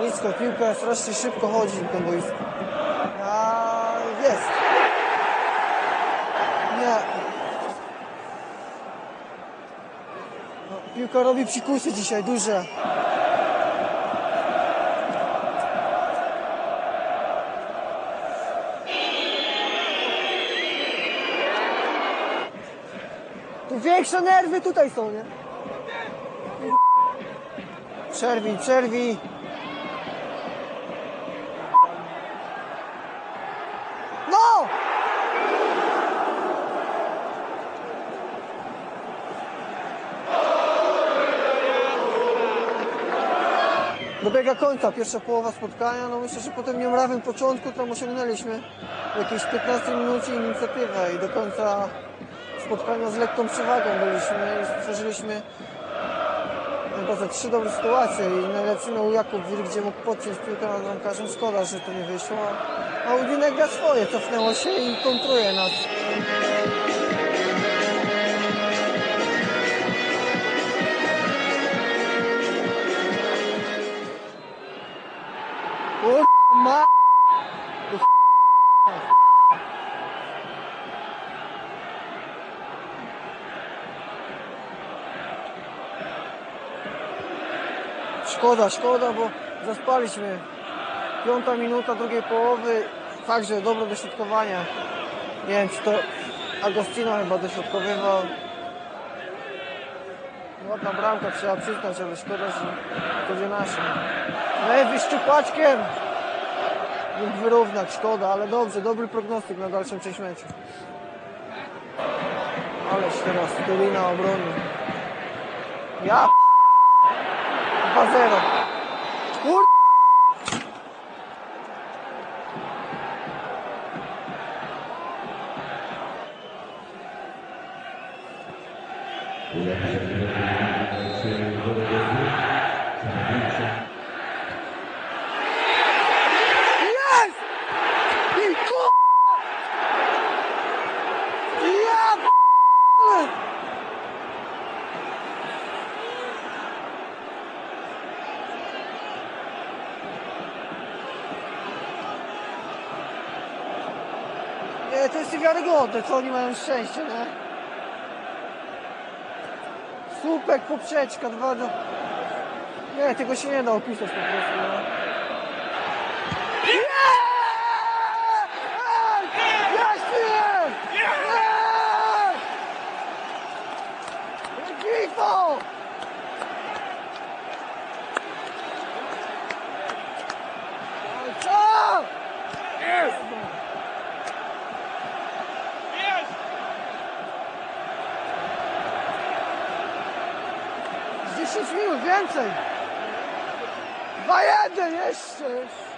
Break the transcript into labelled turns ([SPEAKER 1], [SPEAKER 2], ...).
[SPEAKER 1] Nisko piłka strasznie szybko chodzi na tym boisku. A jest. Nie. No, piłka robi psikusy dzisiaj, duże. Tu większe nerwy tutaj są, nie? Przerwij, przerwij. No! Dobiega końca pierwsza połowa spotkania. No myślę, że po tym niemrawym początku tam osiągnęliśmy w jakiejś 15 minucie inicjatywę i do końca spotkania z lekką przewagą byliśmy i stworzyliśmy chyba trzy dobre sytuacje i najlepszy miał Jakub Wir, gdzie mógł podciąć piłkę nad bramkarzem. Szkoda, że to nie wyszło. A Udinek gra swoje, cofnęło się i kontruje nas. Kur... ma... Szkoda, szkoda, bo zaspaliśmy. Piąta minuta drugiej połowy, także dobre dośrodkowanie. Nie wiem, czy to Agostino chyba dośrodkowywał. Ładna bramka, trzeba przyznać, ale szkoda, że to będzie nasze. Lewy szczupaczkiem! Mógł wyrównać, szkoda, ale dobrze, dobry prognostyk na dalszą część meczu. Ależ teraz Turina obronił. Ja 2-0. Kur... Jest! I kur... Ja p***le! Nie, to jest niewiarygodne, co oni mają szczęście, nie? Słupek, poprzeczka, dwa do... Nie, tego się nie da opisać po prostu, nie? Nie! Ej! 10 minut więcej! 2-1 jeszcze!